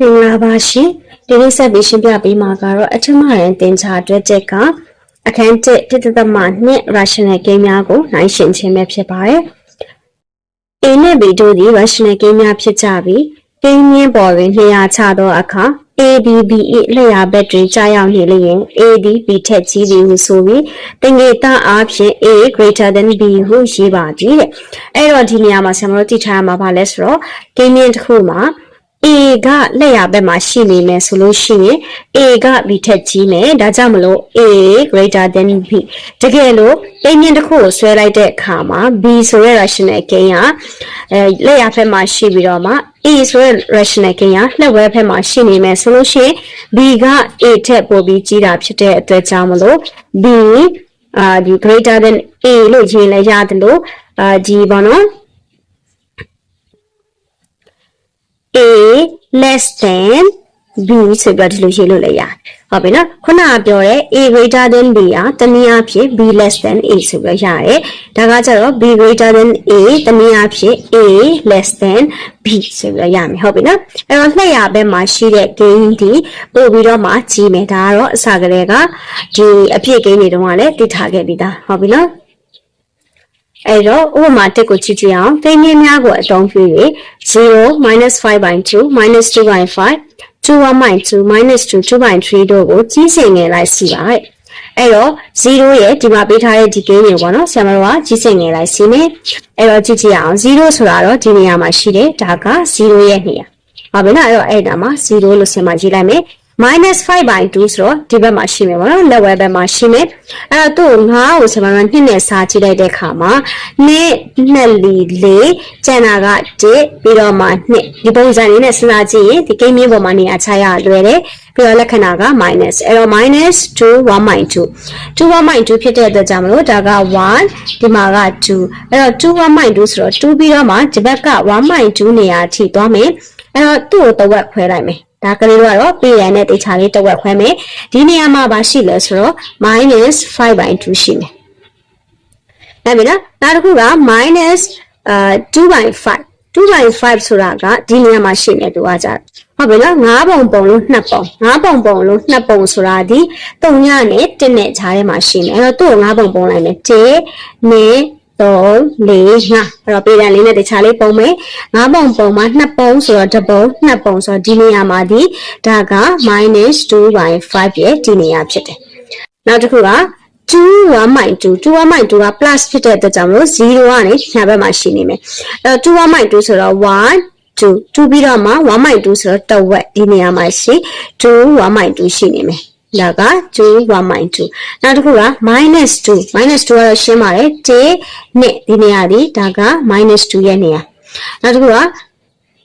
မင်္ဂလာပါရှင်ဒီနေ့ဆက်ပြီးရှင်းပြပေးမှာကတော့အထမရန်တင်ချာအတွက်ချက်ကအခန်း1တစ်သက်သမနှစ် rational game များကိုနိုင်ရှင်ခြင်းပဲဖြစ်ပါတယ် A နဲ့ B တို့သည် rational game များဖြစ်ကြပြီး game ရင်းပေါ်တွင်နေရာချသောအခါ A B B E လက်ရာဘက်တွင်ကြာရောက်နေလျင် A သည် B ထက်ကြီးသည်ဟုဆိုပြီးတင်ငေတအားဖြင့် A greater than B ဟုရေးပါသည်တဲ့အဲ့တော့ဒီနေရာမှာဆရာမတို့သိထားရမှာပါလဲဆိုတော့ game ရင်းတစ်ခုမှာ A ကလက်ရဘက်မှာရှိနေမယ်ဆိုလို့ရှိရင် A က B ထက်ကြီးမယ်ဒါကြောင့်မလို့ A greater than B တကယ်လို့အိမ်မြင့်တစ်ခုကိုဆွဲလိုက်တဲ့အခါမှာ B ဆိုတဲ့ rational gain ကအဲလက်ရဘက်မှာရှိပြီးတော့မှ A ဆိုတဲ့ rational gain ကလက်ဝဲဘက်မှာရှိနေမယ်ဆိုလို့ရှိရင် B က A ထက်ပိုပြီးကြီးတာဖြစ်တဲ့အတွက်ကြောင့်မလို့ B အာဒီ greater than A လို့ရေးလဲရတယ်လို့အာဒီဘောနော် A less than B ဆိုပြီးတော့ဒီလိုရေးလို့လည်းရတယ်။ဟုတ်ပြီနော်။ခုနကပြောတဲ့ A greater than B อ่ะတနည်းအားဖြင့် B less than A ဆိုပြီးတော့ရတယ်။ဒါကကျတော့ B greater than A တနည်းအားဖြင့် A less than B ဆိုပြီးတော့ရမယ်ဟုတ်ပြီနော်။အဲ့တော့နှစ်ရဘက်မှာရှိတဲ့ gain ဒီပို့ပြီးတော့မှကြီးမယ်ဒါကတော့အစကတည်းကဒီအပြည့် gain တွေတုန်းကလည်းသိထားခဲ့ပြီးသားဟုတ်ပြီနော်။ အဲ့တော့ဥပမာတစ်ကိုကြည့်ကြည့်အောင်ကိန်းကြီးများကိုအသုံးပြု၍0 5 by 2 2 by 5 2 1 by 2 2 2 by 3တို့ကိုကြီးစင်ငယ်လိုက်စီပါတဲ့အဲ့တော့0ရဲ့ဒီမှာပေးထားတဲ့ဒီကိန်းတွေပေါ့နော်ဆရာမတို့ကကြီးစင်ငယ်လိုက်စီမယ်အဲ့တော့ကြည့်ကြည့်အောင်0ဆိုတာတော့ဒီနေရာမှာရှိတယ်ဒါက0ရဲ့နေရာဟုတ်ပြီနော်အဲ့တော့အဲ့ဒါမှာ0လို့ဆင်မကြည့်လိုက်မယ် minus 5 by 2ဆိုတော့ဒီဘက်မှာရှိမယ်ပေါ့နော်လက်ဝဲဘက်မှာရှိမယ်အဲ့တော့သူ့9ကိုဆက်မမှာနှစ်နဲ့စားကြည့်လိုက်တဲ့အခါမှာနှစ်နှစ်လီလေးကျန်တာက1ပြီးတော့မှနှစ်ဒီပုံစံလေးနဲ့စဉ်းစားကြည့်ရင်ဒီကိန်းမျိုးပေါ်မှာနေရာချရလွယ်တယ်ပြီးတော့လက္ခဏာက minus အဲ့တော့ minus 2 1 2 2 1 2ဖြစ်တဲ့အတွက်ကြောင့်မလို့ဒါက1ဒီမှာက2အဲ့တော့2 1 2ဆိုတော့2ပြီးတော့မှဒီဘက်က1 2နေရာထိသွားမယ်အဲ့တော့သူ့ကိုတဝက်ခွဲလိုက်မယ် ဒါကလေးတို့ကတော့ပြည်ရန်နဲ့တေချာလေးတစ်ဝက်ခွဲမယ်ဒီနေရာမှာပါရှိလဲဆိုတော့ -5 by 2ရှိမယ်အဲ့ပြီနော်နောက်တစ်ခုက minus အာ2 by 5 2 by 5ဆိုတာကဒီနေရာမှာရှိနေတူကကြဟုတ်ပြီနော်9ပုံပုံလို့2ပုံ9ပုံပုံလို့2ပုံဆိုတာဒီ3ညနဲ့1နဲ့ခြားထဲမှာရှိနေအဲ့တော့သူ့ကို9ပုံပုံလိုက်မယ်1နဲ့ 3 4 5အဲ့တော့ပေတံလေးနဲ့တခြားလေးပုံမယ်5ပုံပုံမှာ2ပုံဆိုတော့တစ်ပုံ2ပုံဆိုတော့ဒီနေရာမှာဒီဒါက -2 by 5ရဲ့ဒီနေရာဖြစ်တယ်နောက်တစ်ခုက2 1 2 2 1 2က plus ဖြစ်တဲ့အတွက်ကြောင့်မလို့0ကနေညာဘက်မှာရှိနေမယ်အဲတော့2 1 2ဆိုတော့1 2 2ပြီးတော့မှ1 2ဆိုတော့တစ်ဝက်ဒီနေရာမှာရှိ2 1 2ရှိနေမယ် ဒါက2 1 2နောက်တစ်ခုက minus 2 minus 2ကတော့ရှင်းပါတယ်1နဲ့ဒီနေရာဒီဒါက minus 2ရဲ့နေရာနောက်တစ်ခုက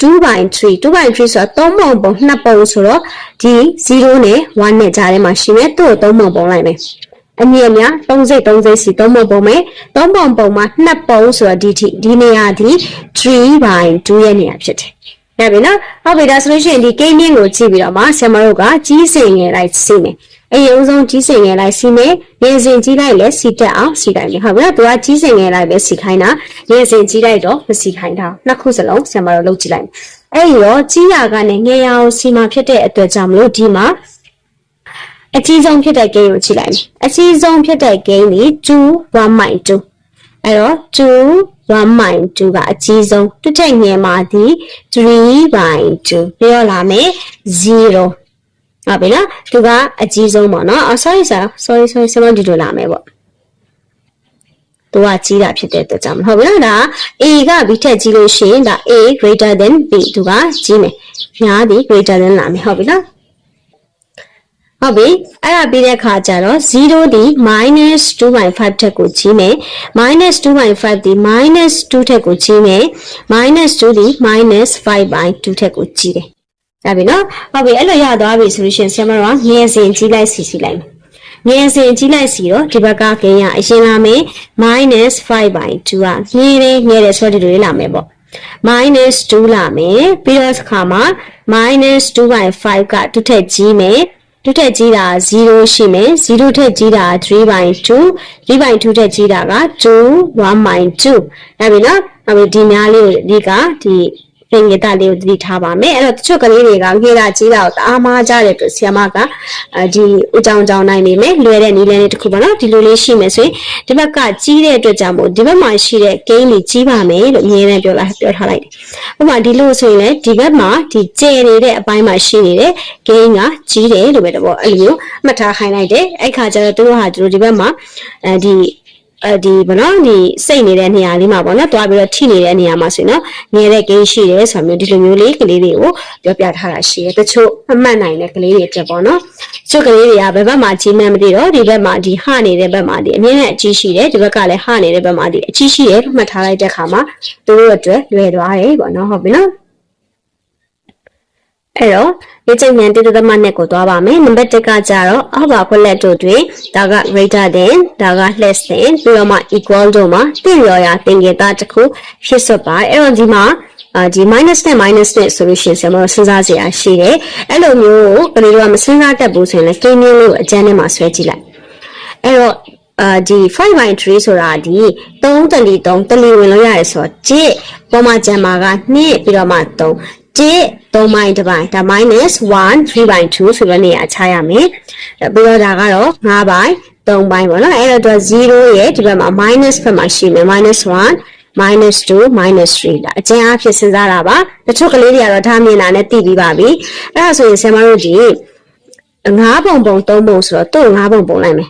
2 by 3 2 by 3ဆိုတော့3ပုံပုံ2ပုံဆိုတော့ဒီ0နဲ့1နဲ့ကြားထဲမှာရှိမယ်သူ့ကို3ပုံပုံလိုက်မယ်အမြင့်များ3စိတ်3စိတ်စီ3ပုံပုံမယ်3ပုံပုံမှာ2ပုံဆိုတော့ဒီထိဒီနေရာဒီ3 by 2ရဲ့နေရာဖြစ်တယ် ရပြီနော်ဟုတ်ပြီဒါဆိုလို့ရှိရင်ဒီကိန်းမြင့်ကိုကြည့်ပြီးတော့မှဆရာမတို့ကကြီးစင်ငယ်လိုက်စီမယ်အရင်ဆုံးကြီးစင်ငယ်လိုက်စီမယ်ငယ်စင်ကြီးလိုက်လဲစီတက်အောင်စီလိုက်မယ်ဟုတ်ပြီနော်သူကကြီးစင်ငယ်လိုက်ပဲစီခိုင်းတာငယ်စင်ကြီးလိုက်တော့မစီခိုင်းတာနှစ်ခုစလုံးဆရာမတို့လုပ်ကြည့်လိုက်မယ်အဲ့ဒီတော့ကြီးရာကနေငယ်ရာကိုစီမှာဖြစ်တဲ့အတွက်ကြောင့်မလို့ဒီမှာအကြီးဆုံးဖြစ်တဲ့ gain ကိုကြည့်လိုက်မယ်အကြီးဆုံးဖြစ်တဲ့ gain ဒီ2 1.2အဲ့တော့2 1/2ကအကြီးဆုံးတစ်ထက်ငယ်မှာဒီ3/2ပြောလာမယ်0ဟုတ်ပြီနော်သူကအကြီးဆုံးပေါ့နော်အော် sorry sir sorry sorry စမဒီလိုလာမယ်ပေါ့သူကကြီးတာဖြစ်တဲ့အတွက်ကြောင့်ဟုတ်ပြီနော်ဒါ A က B ထက်ကြီးလို့ရှိရင်ဒါ A greater than B သူကကြီးမယ်ညားဒီ greater than လာမယ်ဟုတ်ပြီနော် ဟုတ်ပြီအဲ့ဒါပြီးတဲ့ခါကျတော့0ဒီ -2/5 ထက်ကိုကြီးမယ် -2/5 ဒီ -2 ထက်ကိုကြီးမယ် -2 ဒီ -5/2 ထက်ကိုကြီးတယ်ဒါပြီနော်ဟုတ်ပြီအဲ့လိုရသွားပြီဆိုလို့ရှိရင်ဆရာမတို့ကငယ်စဉ်ကြီးလိုက်စီစီလိုက်မယ်ငယ်စဉ်ကြီးလိုက်စီတော့ဒီဘက်ကကိန်းရအရင်လာမယ် -5/2 ကငယ်တယ်ငယ်တယ်ဆိုတော့ဒီလိုလေးလာမယ်ပေါ့ minus 2လာမယ်ပြီးတော့ခါမှာ minus 2/5ကတစ်ထက်ကြီးမယ် တစ်ထက်ကြီးတာ0ရှိမယ်0ထက်ကြီးတာ3/2 3/2ထက်ကြီးတာက2 1/2ဒါပြီနော်အဲ့ဒီဒီများလေးကိုဒီကဒီ သင်္ကေတလေးကိုသတိထားပါမယ်အဲ့တော့တချို့ကလေးတွေကငေးတာကြီးတာကိုတအားမားကြတဲ့အတွက်ဆီယမကအဲဒီအကြောင်းကြောင်းနိုင်နေမယ်လွယ်တဲ့နီးလန်းလေးတစ်ခုပါနော်ဒီလိုလေးရှိမယ်ဆိုရင်ဒီဘက်ကကြီးတဲ့အတွက်ကြောင့်မို့ဒီဘက်မှာရှိတဲ့ gain လေးကြီးပါမယ်လို့အမြဲတမ်းပြောလာပြောထားလိုက်တယ်ဥပမာဒီလိုဆိုရင်လည်းဒီဘက်မှာဒီကျယ်နေတဲ့အပိုင်းမှာရှိနေတဲ့ gain ကကြီးတယ်လို့ပဲတပေါ့အဲ့လိုမျိုးမှတ်ထားခိုင်းလိုက်တယ်အဲ့ခါကျတော့သူတို့ဟာသူတို့ဒီဘက်မှာအဲဒီ အဲဒီဘာလို့ဒီစိတ်နေတဲ့နေရာလေးမှာပေါ့နော်တွားပြီးတော့ထိနေတဲ့နေရာမှာဆိုရင်တော့ငယ်တဲ့ကိန်းရှိတယ်ဆိုမျိုးဒီလိုမျိုးလေးကလေးတွေကိုပြောပြထားတာရှိတယ်တချို့အမှတ်နိုင်တဲ့ကလေးတွေအတွက်ပေါ့နော်တချို့ကလေးတွေကဘယ်ဘက်မှာကြီးမှန်းမသိတော့ဒီဘက်မှာဒီဟနေတဲ့ဘက်မှာဒီအမြင့်နဲ့အကြီးရှိတယ်ဒီဘက်ကလည်းဟနေတဲ့ဘက်မှာဒီအကြီးရှိတယ်လို့မှတ်ထားလိုက်တဲ့အခါမှာသူတို့အတွက်လွယ်သွားတယ်ပေါ့နော်ဟုတ်ပြီနော်အဲ့တော့ ဒီချိန်မြန်တိတိသမနဲ့ကိုသွားပါမယ်နံပါတ်1ကကြတော့အောက်ပါခွက်လက်တို့တွင်ဒါက greater than ဒါက less than ပြီးတော့မှ equal တို့မှာတင်ရော်ရာသင်္ကေတတစ်ခုဖြစ်စွပါအဲ့တော့ဒီမှာအာဒီ minus နဲ့ minus နဲ့ဆိုလို့ရှိရင်ဆရာမတို့စဉ်းစားစရာရှိတယ်အဲ့လိုမျိုးကလေးတို့ကမစဉ်းစားတတ်ဘူးဆိုရင်လည်းကိန်းင်းလေးကိုအကျန်းထဲမှာဆွဲကြည့်လိုက်အဲ့တော့အာဒီ5 by 3ဆိုတာဒီ3တလီ3တလီဝင်လို့ရတယ်ဆိုတော့ဂျစ်ပေါ်မှာကျန်မှာက2ပြီးတော့မှ3 ဂျစ်3ပိုင်းတစ်ပိုင်းဒါ minus 1 3 by 2ဆိုတဲ့နေရာချရမယ်ပြီးတော့ဒါကတော့5 by 3ပိုင်းပေါ့နော်အဲ့တော့0ရဲ့ဒီဘက်မှာ minus ဘက်မှာရှိမယ် minus 1 minus 2 minus 3ဒါအကျဉ်းအားဖြင့်စဉ်းစားတာပါတချို့ကလေးတွေကတော့ဒါမြင်တာနဲ့သိပြီးပါပြီအဲ့ဒါဆိုရင်ဆရာမတို့ဒီ9ပုံပုံ3ပုံဆိုတော့သူ့9ပုံပုံလိုက်မယ်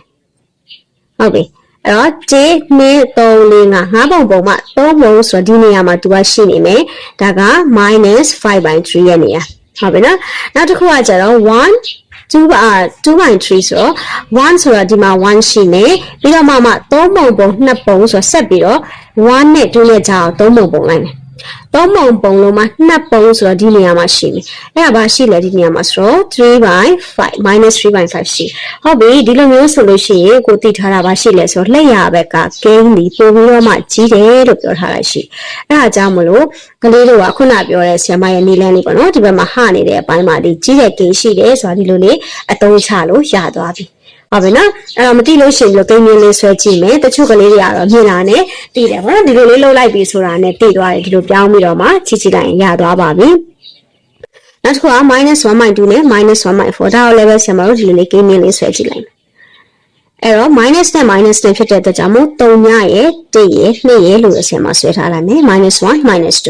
ဟုတ်ပြီ အဲ့တော့ j 2 3 4 5 5ပုံပုံမှ3ပုံဆိုတော့ဒီနေရာမှာသူကရှိနေမယ်ဒါက minus 5 by 3ရဲ့နေရာဟုတ်ပြီနော်နောက်တစ်ခုကကျတော့1 2ပါ2 by 3ဆိုတော့1ဆိုတော့ဒီမှာ1ရှိနေပြီးတော့မှမှ3ပုံပုံ2ပုံဆိုတော့ဆက်ပြီးတော့1နဲ့2နဲ့ကြာအောင်3ပုံပုံလိုက်မယ် သုံးပုံပုံလုံးမှာနှစ်ပုံဆိုတော့ဒီနေရာမှာရှိမယ်အဲ့ဒါဘာရှိလဲဒီနေရာမှာဆိုတော့3 by 5 minus 3 by 5ရှိဟုတ်ပြီဒီလိုမျိုးဆိုလို့ရှိရင်ကိုသိထားတာဘာရှိလဲဆိုတော့လက်ရဘက်က gain ဒီပို့ပြီးတော့မှကြီးတယ်လို့ပြောထားတာရှိအဲ့ဒါကြောင့်မလို့ကလေးတို့ကခုနပြောတဲ့ဆီယမရဲ့နီလန်းလေးပေါ့နော်ဒီဘက်မှာဟနေတဲ့အပိုင်းမှာဒီကြီးတဲ့ gain ရှိတယ်ဆိုတာဒီလိုလေးအသုံးချလို့ရသွားပြီ ဟုတ်ပြီနော်အဲ့တော့မတိလို့ရှိရင်ဒီလိုကိန်းမျိုးလေးဆွဲကြည့်မယ်တချို့ကလေးတွေကတော့မြင်လာနဲ့တည်တယ်ပေါ့နော်ဒီလိုလေးလှုပ်လိုက်ပြီဆိုတာနဲ့တည်သွားတယ်ဒီလိုပြောင်းပြီးတော့မှချီချီလိုက်ရင်ရသွားပါပြီနောက်တစ်ခုက -1.2 နဲ့ -1.4 ဒါကိုလည်းပဲဆရာမတို့ဒီလိုလေးကိန်းမျိုးလေးဆွဲကြည့်လိုက်မယ်အဲ့တော့ minus နဲ့ minus နဲ့ဖြစ်တဲ့အတွက်ကြောင့်မို့3ညရဲ့1ရဲ့2ရဲ့လို့ဆရာမဆွဲထားလိုက်မယ် minus 1 minus 2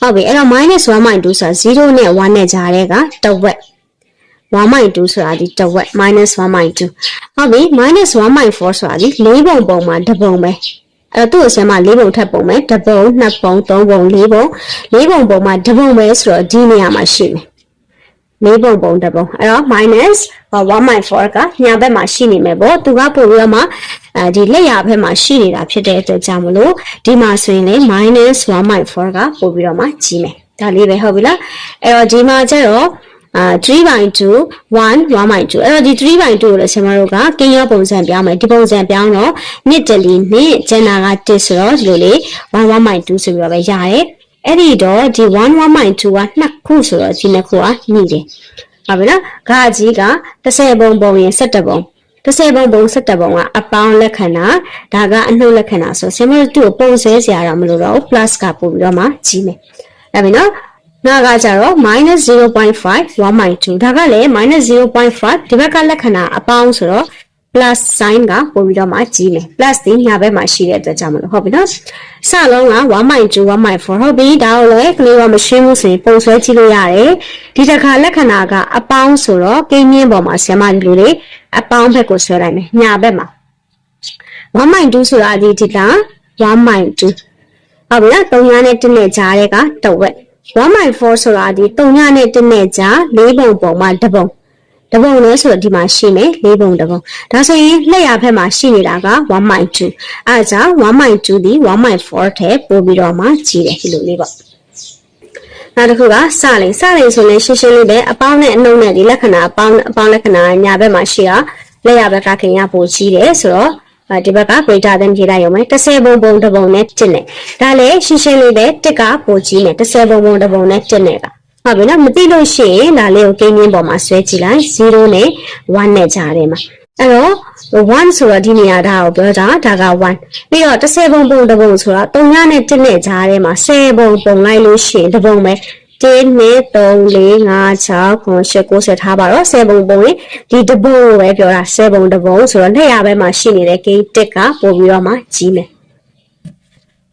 ဟုတ်ပြီအဲ့တော့ minus 1.2ဆိုတာ0နဲ့1နဲ့ကြားတဲ့ကတစ်ဝက် 1.2ဆိုတာဒီတစ်ဝက် minus 1.2 ဟုတ်ပြီ minus 1.4ဆိုတာဒီ၄ပုံပုံမှာတစ်ပုံပဲအဲ့တော့သူ့အစမ်းမှာ၄ပုံထပ်ပုံပဲတစ်ပုံနှစ်ပုံသုံးပုံ၄ပုံ၄ပုံပုံမှာတစ်ပုံပဲဆိုတော့ဒီနေရာမှာရှိမယ်၄ပုံပုံတစ်ပုံအဲ့တော့ minus 1.4ကညာဘက်မှာရှိနေမယ်ပေါ့သူကပို့ပြီးတော့မှအဲဒီလက်ရဘက်မှာရှိနေတာဖြစ်တဲ့အတွက်ကြောင့်မလို့ဒီမှာဆိုရင်လေ minus 1.4ကပို့ပြီးတော့မှကြီးမယ်ဒါလေးပဲဟုတ်ပြီလားအဲ့တော့ဒီမှာကျတော့ အာ3 by 2 1 1 by 2အဲ့တော့ဒီ3 by 2ကိုလည်းဆရာမတို့ကကင်းရောပုံစံပြောင်းမယ်ဒီပုံစံပြောင်းတော့နှစ်တလီနှစ်ဂျန်နာက1ဆိုတော့ဒီလိုလေး1 1 by 2ဆိုပြီးတော့ပဲရတယ်အဲ့ဒီတော့ဒီ1 1 by 2ကနှစ်ခုဆိုတော့ဒီနှစ်ခုကညှိတယ်ဟုတ်ပြီနော်ဂါကြီးက30ပုံပုံရင်17ပုံ30ပုံပုံ17ပုံကအပေါင်းလက္ခဏာဒါကအနှုတ်လက္ခဏာဆိုဆင်မတို့ကိုပုံစဲစရာတော့မလိုတော့ဘူး plus ကပို့ပြီးတော့မှကြီးမယ်အဲ့ပြီနော် နာကကြတော့ -0.5 1.2ဒါကလည်း -0.5 ဒီဘက်ကလက္ခဏာအပေါင်းဆိုတော့ plus sign ကပို့ပြီးတော့မှကြီးမယ် plus ဒီညာဘက်မှာရှိတဲ့အတွက်ကြောင့်မလို့ဟုတ်ပြီနော်စလုံးက1.2 1.4ဟုတ်ပြီဒါကိုလည်းကလေးကမရှင်းဘူးဆိုရင်ပုံဆွဲကြည့်လို့ရတယ်ဒီတစ်ခါလက္ခဏာကအပေါင်းဆိုတော့ကိန်းမြင့်ပေါ်မှာဆရာမဒီလိုလေးအပေါင်းဘက်ကိုဆွဲလိုက်မယ်ညာဘက်မှာ1.2ဆိုတာဒီဒီက1.2ဟုတ်ပြီနော်3ညာနဲ့1နဲ့ကြားတဲ့ကတဝက် 1.4ဆိုတာဒီ3ညနဲ့1နဲ့ကြာ၄ပုံပုံမှာတစ်ပုံတပုံလဲဆိုတော့ဒီမှာရှိမယ်၄ပုံတပုံဒါဆိုရင်လက်ရဘက်မှာရှိနေတာက1.2အဲဒါကြောင့်1.2ဒီ1.4ထဲပို့ပြီးတော့မှကြီးတယ်ဒီလိုလေးပေါ့နောက်တစ်ခုကစလိန်စလိန်ဆိုရင်ရှင်းရှင်းလေးပဲအပေါင်းနဲ့အနှုတ်နဲ့ဒီလက္ခဏာအပေါင်းအပေါင်းလက္ခဏာညာဘက်မှာရှိတာလက်ရဘက်ကခင်ရပိုကြီးတယ်ဆိုတော့ ဒီဘက်က greater than ဖြေလိုက်ရုံပဲ30ပုံပုံတစ်ပုံနဲ့တစ်နဲ့ဒါလည်းရှင်းရှင်းလေးပဲတစ်ကပိုကြီးနဲ့30ပုံပုံတစ်ပုံနဲ့တစ်နဲ့ကဟုတ်ပြီနော်မသိလို့ရှိရင်ဒါလေးကိုကိန်းရင်းပေါ်မှာဆွဲကြည့်လိုက်0နဲ့1နဲ့ကြားထဲမှာအဲ့တော့1ဆိုတော့ဒီနေရာဒါကိုပြောတာဒါက1ပြီးတော့30ပုံပုံတစ်ပုံဆိုတော့3ညနဲ့1နဲ့ကြားထဲမှာ10ပုံပုံလိုက်လို့ရှိရင်တစ်ပုံပဲ 1 2 3 4 5 6 9 10 90ထားပါတော့7ပုံပုံရင်ဒီတပုံကိုပဲပြောတာ7ပုံတပုံဆိုတော့လက်ရဘက်မှာရှိနေတဲ့ကိန်းတစ်ကပို့ပြီးတော့မှကြီးမယ်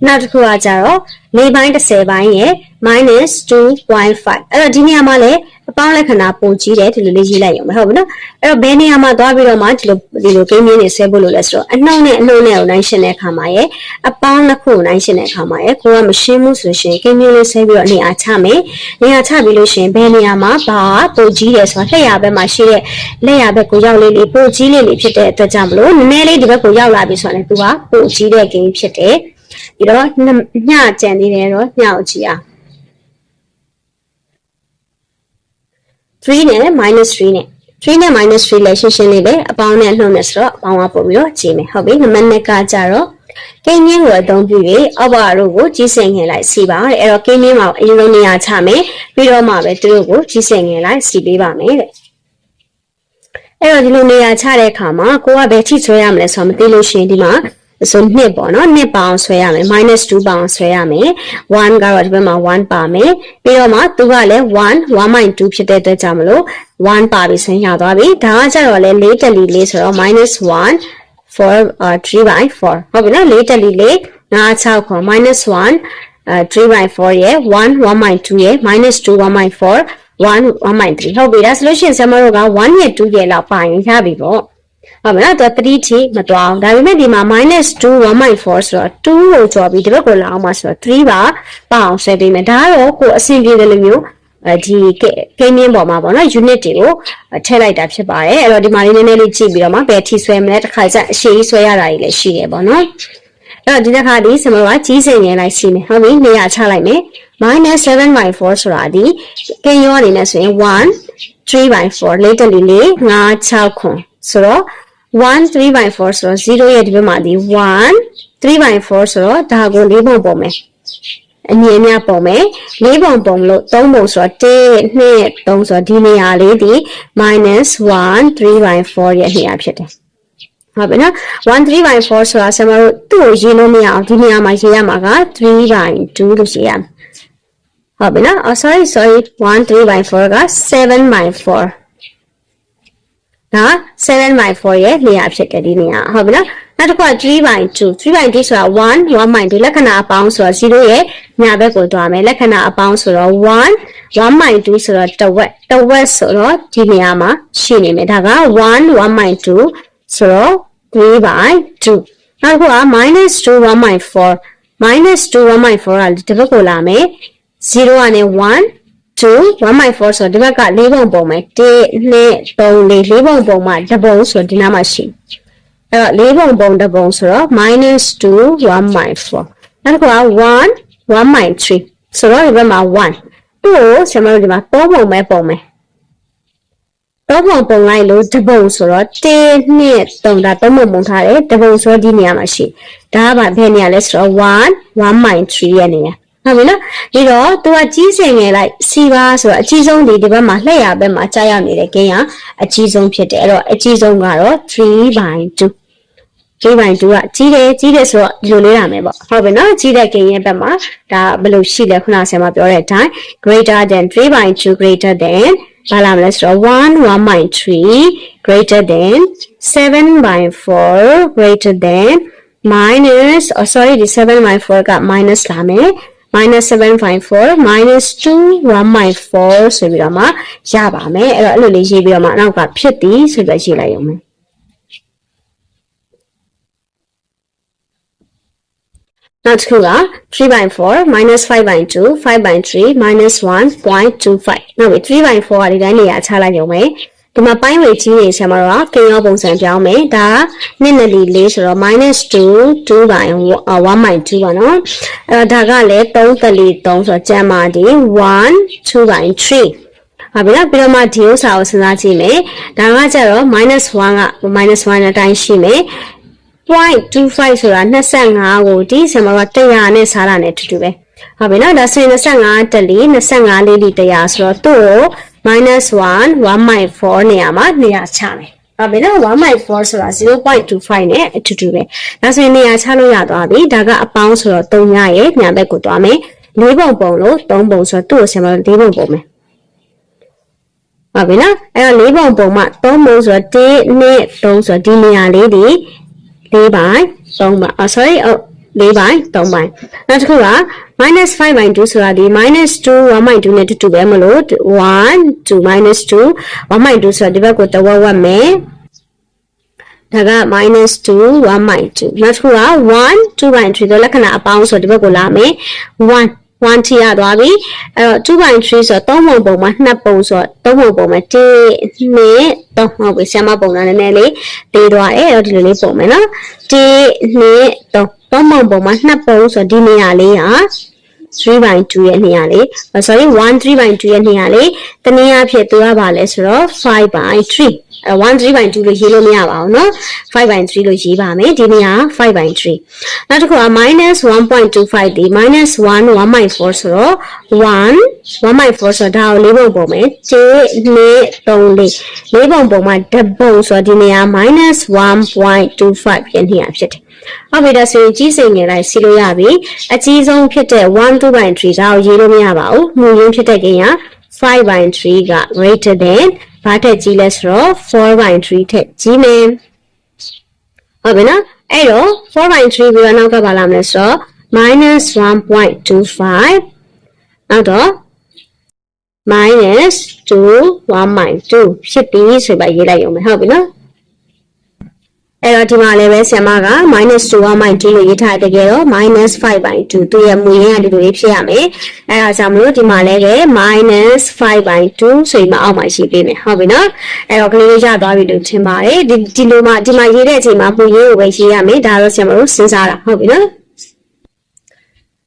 နောက်တစ်ခုကကြတော့၄ပိုင်း30ပိုင်းရဲ့ -2.5 အဲ့တော့ဒီနေရာမှာလည်းအပေါင်းလက္ခဏာပုံကြီးတယ်ဒီလိုလေးရေးလိုက်ရုံပဲဟုတ်ပြီနော်အဲ့တော့ဘယ်နေရာမှာသွားပြီးတော့မှဒီလိုဒီလိုကိန်းမျိုးတွေဆဲဖို့လို့လဲဆိုတော့အနှုံနဲ့အနှုံနဲ့ကိုနိုင်ရှင်းတဲ့အခါမှာရဲ့အပေါင်းနှစ်ခုကိုနိုင်ရှင်းတဲ့အခါမှာရဲ့ကိုကမရှင်းဘူးဆိုရှင်ကိန်းမျိုးလေးဆဲပြီးတော့နေရာချမယ်နေရာချပြီးလို့ရှင်ဘယ်နေရာမှာဘာပုံကြီးတယ်ဆိုတာလက်ရဘက်မှာရှိတဲ့လက်ရဘက်ကိုရောက်လေးလေးပုံကြီးလေးလေးဖြစ်တဲ့အတွက်ကြောင့်မလို့နည်းနည်းလေးဒီဘက်ကိုရောက်လာပြီဆိုရင်သူကပုံကြီးတဲ့ကိန်းဖြစ်တယ် ပြီးတော့ညကြံနေတယ်တော့ညောက်ကြည့်အောင်3နဲ့ -3 နဲ့3နဲ့ -3 လည်းရှင်းရှင်းလေးပဲအပေါင်းနဲ့နှုတ်နဲ့ဆိုတော့အပေါင်းကပို့ပြီးတော့ကြည့်မယ်ဟုတ်ပြီနံပါတ်2ကကြတော့ကိန်းမြင့်ကိုအသုံးပြုပြီးအောက်ပါတို့ကိုကြီးစင်ငယ်လိုက်စီပါတဲ့အဲ့တော့ကိန်းမြင့်မှာအရင်ဆုံးနေရာချမယ်ပြီးတော့မှပဲသူတို့ကိုကြီးစင်ငယ်လိုက်စီပေးပါမယ်တဲ့အဲ့တော့ဒီလိုနေရာချတဲ့အခါမှာကိုကဘယ်ထိဆွဲရမလဲဆိုတော့မသိလို့ရှိရင်ဒီမှာ ဆိုနှစ်ပေါ့နော်နှစ်ပေါင်းဆွဲရမယ် -2 ပေါင်းဆွဲရမယ်1ကတော့ဒီဘက်မှာ1ပါမယ်ပြီးတော့မှသူကလည်း1 1.2ဖြစ်တဲ့အတွက်ကြောင့်မလို့1ပါပြီးဆင်းရသွားပြီဒါကကြတော့လေ4တက်လီ4ဆိုတော့ -1 for uh 3 by 4ဟုတ်ပြီနော်4တက်လီ4 9 6ခေါ် -1 uh 3 by 4ရဲ့1 1.2ရဲ့ -2 1.4 1 1.3ဟုတ်ပြီဒါဆိုလို့ရှိရင်ဆမတို့က1ရဲ့2ရဲ့လောက်ပါရင်ရပြီပေါ့ ဟုတ်မလားသူ3ထိမတွအောင်ဒါပေမဲ့ဒီမှာ -2 1.4ဆိုတော့2ကိုကျော်ပြီးဒီဘက်ကိုလာအောင်မှာဆိုတော့3ပါပါအောင်ဆွဲပေးမယ်ဒါကတော့ကိုအဆင်ပြေတယ်လို့မျိုးအဲဒီကိန်းမြင့်ပေါ်မှာပေါ့နော် unit တွေကိုထည့်လိုက်တာဖြစ်ပါတယ်အဲ့တော့ဒီမှာလေးနည်းနည်းလေးကြည့်ပြီးတော့မှဘယ်ထိဆွဲမလဲတစ်ခါကျအရှိကြီးဆွဲရတာကြီးလည်းရှိတယ်ပေါ့နော်အဲ့တော့ဒီတစ်ခါဒီစမကကြီးစင်ငယ်လိုက်ရှိမယ်ဟုတ်ပြီနေရာချလိုက်မယ် -7/4 ဆိုတာဒီကိန်းရောအနေနဲ့ဆိုရင်1 3/4 later လေး5 6ခွန်ဆိုတော့ 1 3 by 4ဆိုတော့0ရဲ့ဒီဘက်မှာဒီ1 3 by 4ဆိုတော့ဒါကို၄ပုံပုံမယ်အမြင်များပုံမယ်၄ပုံပုံလို့၃ပုံဆိုတော့1 2 3ဆိုတော့ဒီနေရာလေးဒီ -1 3 by 4ရဲ့နေရာဖြစ်တယ်ဟုတ်ပြီနော်1 3 by 4ဆိုတာဆရာမတို့သူ့ကိုရေးလို့မရအောင်ဒီနေရာမှာရေးရမှာက3 by 2လို့ရေးရမယ်ဟုတ်ပြီနော် oh sorry sorry 1 3 by 4က7 by 4 ဒါ7 by 4ရဲ့နေရာဖြစ်တယ်ဒီနေရာဟုတ်ပြီနော်နောက်တစ်ခုက3 by 2 3 by 2ဆိုတာ1 1 by 2လက္ခဏာအပေါင်းဆိုတော့0ရဲ့ညာဘက်ကိုတွားမယ်လက္ခဏာအပေါင်းဆိုတော့1 1 by 2ဆိုတော့တဝက်တဝက်ဆိုတော့ဒီနေရာမှာရှိနေမယ်ဒါက1 1 by 2ဆိုတော့3 by 2နောက်တစ်ခုက -2 1 by 4 -2 1 by 4ကဒီဘက်ကိုလာမယ်0ကနေ1 2 1/4ဆိုတော့ဒီဘက်က၄ပုံပုံမယ်1 2 3 4 4ပုံပုံမှာတပုံဆိုတော့ဒီနားမှာရှိအဲ့တော့၄ပုံပုံတပုံဆိုတော့ -2 1/4နောက်တစ်ခုက1 1/3ဆိုတော့ဒီဘက်မှာ1သူ့ကိုဆရာမတို့ဒီမှာ၃ပုံပဲပုံမယ်တော့ပုံပုံလိုက်လို့တပုံဆိုတော့1 2 3ဒါသုံးပုံပုံထားတယ်တပုံဆိုတော့ဒီနေရာမှာရှိဒါကဘယ်နေရာလဲဆိုတော့1 1/3ရဲ့နေရာ ဟုတ်ပြီနော်ဒီတော့သူကကြီးစင်ငယ်လိုက်စီပါဆိုတော့အကြီးဆုံးဒီဒီဘက်မှာလှည့်ရဘက်မှာကြာရောက်နေတဲ့ဂိမ်းကအကြီးဆုံးဖြစ်တယ်အဲ့တော့အကြီးဆုံးကတော့3 by 2 3 by 2ကကြီးတယ်ကြီးတယ်ဆိုတော့ဒီလိုလေးရမယ်ပေါ့ဟုတ်ပြီနော်ကြီးတဲ့ဂိမ်းရဲ့ဘက်မှာဒါဘယ်လိုရှိလဲခုနဆရာမပြောတဲ့အတိုင်း greater than 3 by 2 greater than ဘာလာမလဲဆိုတော့1 1 by 3 greater than 7 by 4 greater than minus oh sorry ဒီ7 by 4က minus လာမယ် minus 754 minus 2 1/4ဆိုပြီးတော့မှရပါမယ်အဲ့တော့အဲ့လိုလေးရေးပြီးတော့မှနောက်ကဖြစ်သည်ဆိုပြီးရေးလိုက်ရုံပဲနောက်တစ်ခုက3 by 4 minus 5 by 2 5 by 3 minus 1.25နောက်ပြီး3 by 4ကဒီတိုင်းနေရာချလိုက်ရုံပဲ ဒီမှာပိုင်းဝေကြီးနေဆရာမတော်ကကိန်းရောပုံစံပြောင်းမယ်ဒါနှစ်နဲ့လီလေးဆိုတော့ -2 2 by 1.2ပါနော်အဲ့တော့ဒါကလည်း3တက်လီ3ဆိုတော့ကျန်ပါဒီ1 2 by 3ဟုတ်ပြီလားပြီးတော့မှဒီဥစ္စာကိုစဉ်းစားကြည့်မယ်ဒါကကြတော့ -1 က -1 အတိုင်းရှိမယ်0.25ဆိုတာ25ကိုဒီဆမက100နဲ့စားတာနဲ့တူတူပဲဟုတ်ပြီနော်ဒါဆိုရင်25တက်လီ25လေးလီ100ဆိုတော့သူ့ကို -1 1.4နေရာမှာနေရာချမယ်ဟုတ်ပြီနော်1/4ဆိုတာ0.25နဲ့အတူတူပဲဒါဆိုရင်နေရာချလို့ရသွားပြီဒါကအပေါင်းဆိုတော့3ရရဲ့ညာဘက်ကိုသွားမယ်၄ပုံပုံလို့3ပုံဆိုတော့သူ့ကိုဆင်မလို့၄ပုံပုံမယ်ဟုတ်ပြီနော်အဲ့တော့၄ပုံပုံမှ3ပုံဆိုတော့1နဲ့3ဆိုတော့ဒီနေရာလေးဒီ၄ပိုင်း3ပိုင်းအော် sorry အော် ၄ပိုင်း3ပိုင်းနောက်တစ်ခုက minus 5 by 2ဆိုတာဒီ minus 2 1 by 2နဲ့တူတူပဲမလို့1 2 minus 2 1 by 2ဆိုတော့ဒီဘက်ကိုတဝက်ဝက်မယ်ဒါက minus 2 1 by 2နောက်တစ်ခုက1 2 by 3တော့လက္ခဏာအပေါင်းဆိုတော့ဒီဘက်ကိုလာမယ်1 1ထရသွားပြီအဲ့တော့2 by 3ဆိုတော့3ပုံပုံမှာ2ပုံဆိုတော့3ပုံပုံမှာ1 2 3ဟုတ်ပြီဆရာမပုံတာနည်းနည်းလေးပေးသွားတယ်အဲ့တော့ဒီလိုလေးပုံမယ်နော်1 2 3 3ပုံပုံမှာ2ပုံဆိုတော့ဒီနေရာလေးဟာ3 by 2ရဲ့နေရာလေး sorry 1 3 by 2ရဲ့နေရာလေးတနည်းအားဖြင့်သူကပါလဲဆိုတော့5 by 3အဲ1 3 by 2လို့ရေးလို့မရပါဘူးเนาะ5 by 3လို့ရေးပါမယ်ဒီနေရာ5 by 3နောက်တစ်ခုက -1.25ဒီ -1 1 by 4ဆိုတော့1 1 by 4ဆိုတော့ဒါကိုလေးပုံပုံမယ်1 2 3 4လေးပုံပုံမှာဓပုံဆိုတော့ဒီနေရာ -1.25ရဲ့နေရာဖြစ်တယ် ဟုတ်ပြီဒါဆိုရင်ကြီးစိန်ငယ်လိုက်စီလို့ရပြီအကြီးဆုံးဖြစ်တဲ့1 2 by 3ဒါကိုရေးလို့မရပါဘူးမူရင်းဖြစ်တဲ့ကိန်းက5 by 3က greater than ဘာထက်ကြီးလဲဆိုတော့4 by 3ထက်ကြီးမယ်ဟုတ်ပြီနော်အဲ့တော့4 by 3ပြီးတော့နောက်ကပါလာမလဲဆိုတော့ minus 1.25နောက်တော့ minus 2 1 minus 2ဖြစ်ပြီဆိုပြီးရေးလိုက်ရုံပဲဟုတ်ပြီနော် အဲ့တော့ဒီမှာလည်းပဲဆရာမက minus 2 1 minus 2လို့ရေးထားတဲ့တကယ်တော့ minus 5 by 2သူရဲ့မူရင်းကဒီလိုလေးဖြစ်ရမယ်အဲ့ဒါကြောင့်မလို့ဒီမှာလည်းပဲ minus 5 by 2ဆိုပြီးမှအောက်မှာရှိပေးမယ်ဟုတ်ပြီနော်အဲ့တော့ကလေးလေးရသွားပြီလို့ထင်ပါတယ်ဒီဒီလိုမှဒီမှာရေးတဲ့အချိန်မှာမူရင်းကိုပဲရေးရမယ်ဒါတော့ဆရာမတို့စဉ်းစားတာဟုတ်ပြီနော်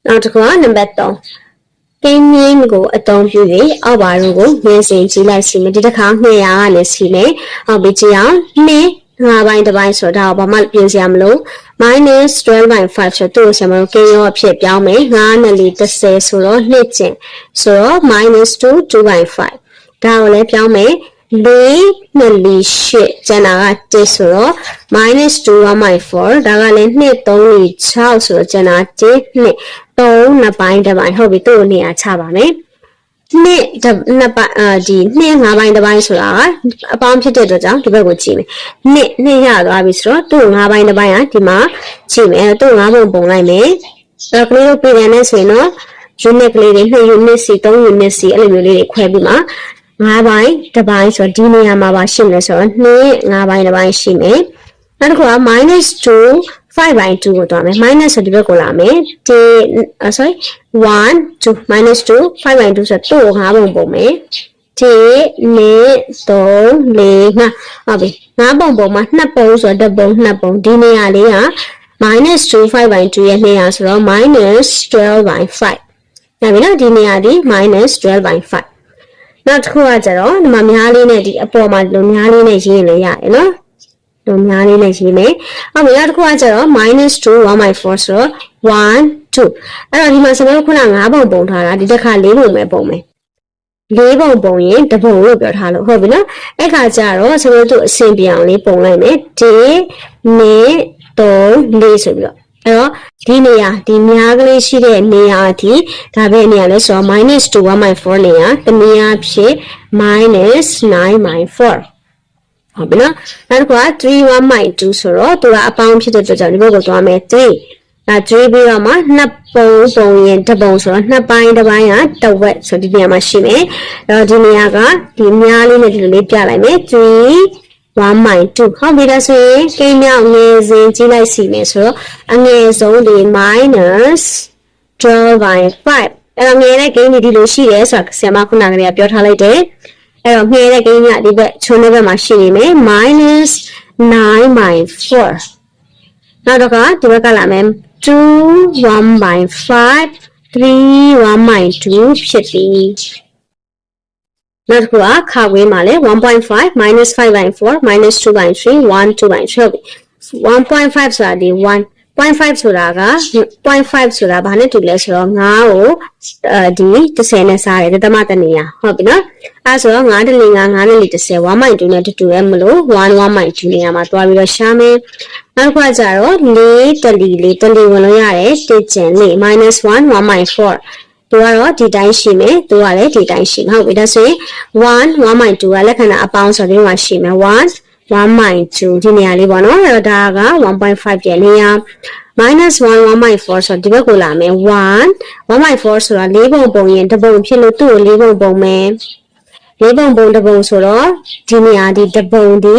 နောက်တစ်ခုကနံပါတ်3ကင်းမြင်းကိုအသုံးပြုပြီးအောက်ပါတို့ကိုမြင်စင်ကြည့်လိုက်စီမယ်ဒီတစ်ခါ200ကနေစီမယ်ဟုတ်ပြီကြည့်အောင်2ငါး ပိုင်းတစ်ပိုင်းဆိုတော့ဘာမှပြင်စရာမလို minus 12.5ဆိုတော့သူ့ကိုဆရာမတို့ကင်းရောအဖြစ်ပြောင်းမယ်9နဲ့လေး30ဆိုတော့နှစ်ကျင်ဆိုတော့ minus 2 2.5ဒါကိုလည်းပြောင်းမယ်လေးနဲ့လေးရှစ်ကျန်တာက1ဆိုတော့ minus 2 1.4ဒါကလည်း2 3 6ဆိုတော့ကျန်တာ1 2 3နှစ်ပိုင်းတစ်ပိုင်းဟုတ်ပြီသူ့ကိုနေရာချပါမယ် နှစ်နှစ်ပိုင်းအာဒီနှစ်ငါးပိုင်းတစ်ပိုင်းဆိုတာကအပေါင်းဖြစ်တဲ့အတွက်ကြောင့်ဒီဘက်ကိုကြည့်မယ်နှစ်နှစ်ရသွားပြီဆိုတော့သူ့ငါးပိုင်းတစ်ပိုင်းကဒီမှာကြည့်မယ်သူ့ငါးပုံပုံလိုက်မယ်အဲ့တော့ကလေးတို့ပြည်တယ်နဲ့ဆိုရင်တော့ unit ကလေးတွေ2 unit စီ3 unit စီအဲ့လိုမျိုးလေးတွေခွဲပြီးမှငါးပိုင်းတစ်ပိုင်းဆိုတော့ဒီနေရာမှာပါရှိမယ်ဆိုတော့နှစ်ငါးပိုင်းတစ်ပိုင်းရှိမယ် နောက်တစ်ခုက -2 5 by 2ကိုတွားမယ် minus ဆိုဒီဘက်ကိုလာမယ်1 sorry 1 2 minus 2 5 by 2ဆိုတော့သူ့ကို5ပုံပုံမယ်1 2 3 4 5ဟုတ်ပြီ5ပုံပုံမှာ2ပုံဆိုတော့1ပုံ2ပုံဒီနေရာလေးက minus 2 5 by 2ရဲ့နေရာဆိုတော့ minus 12 by 5ဒါပြီနော်ဒီနေရာဒီ minus 12 by 5နောက်တစ်ခုကကျတော့ဒီမှာများလေးနဲ့ဒီအပေါ်မှာဒီလိုများလေးနဲ့ရေးရင်လည်းရတယ်နော် တို့များလေးနဲ့ရေးမယ်။ဟုတ်ပြီနောက်တစ်ခုကကျတော့ -2 1/4ဆိုတော့1 2အဲ့တော့ဒီမှာစကားခုန9ပုံပုံထားတာဒီတစ်ခါ4ပုံပဲပုံမယ်။၄ပုံပုံရင်တပုံလို့ပြောထားလို့ဟုတ်ပြီနော်။အဲ့ခါကျတော့စကားတို့အဆင်ပြေအောင်လေးပုံလိုက်မယ်။1 2 3 4ဆိုပြီးတော့အဲ့တော့ဒီနေရာဒီများကလေးရှိတဲ့နေရာအထိဒါပဲနေရာလဲဆိုတော့ -2 1/4နေရာတနည်းအားဖြင့် -9/4 ဟုတ်ပြီနော်နောက်တစ်ခုက3 1/2ဆိုတော့သူကအပေါင်းဖြစ်တဲ့အတွက်ကြောင့်ဒီဘက်ကိုသွားမယ်3ဒါ3ပြီးတော့မှနှစ်ပုံပုံရင်တစ်ပုံဆိုတော့နှစ်ပိုင်းတစ်ပိုင်းကတစ်ဝက်ဆိုဒီနေရာမှာရှိမယ်အဲ့တော့ဒီနေရာကဒီများလေးနဲ့ဒီလိုလေးပြလိုက်မယ်3 1 minus 2ဟုတ်ပြီဒါဆိုရင်ကိန်းမြောက်ငယ်စဉ်ကြည့်လိုက်စီမယ်ဆိုတော့အငယ်ဆုံးဒီ minus 12 by 5အဲ့တော့ငယ်တဲ့ကိန်းဒီဒီလိုရှိတယ်ဆိုတာဆရာမခုနကတည်းကပြောထားလိုက်တယ် အဲ့တော့ငယ်တဲ့ကိန်းကဒီဘက်ချုံတဲ့ဘက်မှာရှိနေမယ် minus 9 by 4နောက်တော့ကဒီဘက်ကလာမယ်2 1 by 5 3 1 by 2ဖြစ်ပြီနောက်တစ်ခုကခါဝေးမှာလဲ1.5 minus 5 by 4 minus 2 by 3 1 2 by 3 1.5ဆိုတာဒီ1 0.5ဆိုတာက0.5ဆိုတာဘာနဲ့တူလဲဆိုတော့9ကိုအဲဒီ30နဲ့စားတယ်တသမတနေရဟုတ်ပြီနော်အဲဆိုတော့9တလီ9 9တလီ30 1.2နဲ့တူတူရဲ့မလို့1 1.2နေရာမှာတွားပြီးတော့ရှာမယ်နောက်တစ်ခါကျတော့4တလီ4တလီဝင်လို့ရတယ်တစ်ကျန်လေး -1 1.4သူကတော့ဒီတိုင်းရှိမယ်သူကလည်းဒီတိုင်းရှိမယ်ဟုတ်ပြီဒါဆိုရင်1 1.2ကလက္ခဏာအပေါင်းဆိုတော့ဒီမှာရှိမယ်1 1.2ဒီနေရာလေးပေါ့နော်အဲ့တော့ဒါက1.5ရဲ့နေရာ minus 1 1.4ဆိုတော့ဒီဘက်ကိုလာမယ်1 1.4ဆိုတာ၄ပုံပုံရင်တစ်ပုံဖြစ်လို့သူ့ကို၄ပုံပုံမယ်၄ပုံပုံတစ်ပုံဆိုတော့ဒီနေရာဒီတစ်ပုံဒီ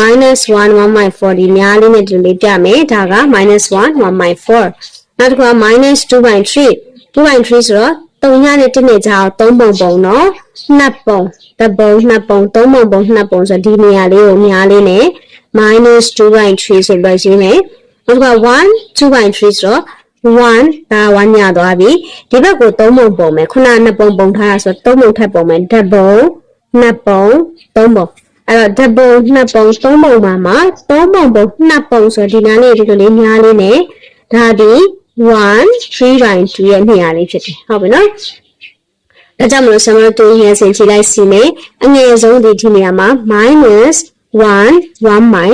minus 1 1.4ဒီများလေးနဲ့ဒီလိုလေးပြမယ်ဒါက minus 1 1.4နောက်တစ်ခါ minus 2.3 2.3ဆိုတော့ တုံညနဲ့တစ်နေကြအောင်3ပုံပုံနော်နှစ်ပုံတစ်ပုံနှစ်ပုံ3ပုံပုံနှစ်ပုံဆိုဒီနေရာလေးကိုများလေးနဲ့ minus 2.3ဆိုပြီးရေးမယ်နောက်က1 2.3ဆိုတော့1ဒါ1ညသွားပြီဒီဘက်ကို3ပုံပုံမယ်ခုနနှစ်ပုံပုံထားတာဆိုတော့3ပုံထပ်ပုံမယ်တစ်ပုံနှစ်ပုံ3ပုံအဲ့တော့တစ်ပုံနှစ်ပုံ3ပုံမှာမှာ3ပုံပုံနှစ်ပုံဆိုဒီနားလေးဒီလိုလေးများလေးနဲ့ဒါဒီ 1 3 by 2ရဲ့နေရာလေးဖြစ်တယ်ဟုတ်ပြီနော်ဒါကြောင့်မလို့ summer 2ရဲ့ဆင်ကြည့်လိုက်စီမယ်အငယ်ဆုံးဒီဒီနေရာမှာ minus 1 1 by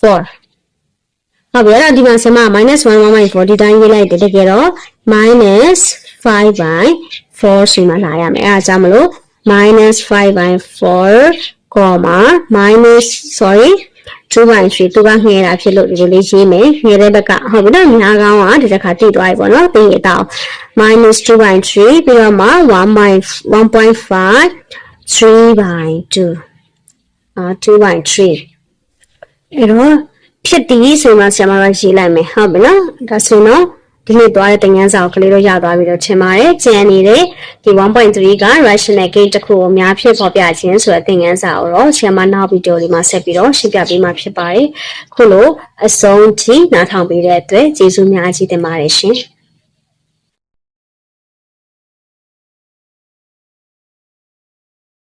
4ဟုတ်ပြီအဲ့တော့ဒီမှာဆင်မ minus 1 1 by 4ဒီတိုင်းရေးလိုက်တယ်တကယ်တော့ minus 5 by 4ရှိမှလာရမယ်အဲ့ဒါကြောင့်မလို့ minus 5 by 4 comma minus sorry 2 by 3သူကငှဲတာဖြစ်လို့ဒီလိုလေးရေးမယ်ငှဲတဲ့ဘက်ကဟုတ်ပြီနော်ညာကောင်းကဒီတစ်ခါတိသွားပြီပေါ့နော်ပြင်ရတော့ minus 2 by 3ပြီးတော့မှ1 by 1.5 3 by 2အာ2 by 3အဲ့တော့ဖြစ်တည်ဆိုမှဆရာမကရေးလိုက်မယ်ဟုတ်ပြီနော်ဒါဆိုတော့ ဒီနေ့သွားတဲ့သင်ခန်းစာကိုကလေးတို့ရသွားပြီတော့ထင်ပါတယ်။ကျန်နေတဲ့ဒီ1.3က rational gate တစ်ခုကိုအများဖြစ်ပေါ်ပြခြင်းဆိုတဲ့သင်ခန်းစာကိုတော့ဆရာမနောက်ဗီဒီယိုလေးမှာဆက်ပြီးတော့ရှင်းပြပေးမှာဖြစ်ပါတယ်။ခုလိုအဆုံးထိနားထောင်ပေးတဲ့အတွက်ကျေးဇူးများကြီးတင်ပါတယ်ရှင်။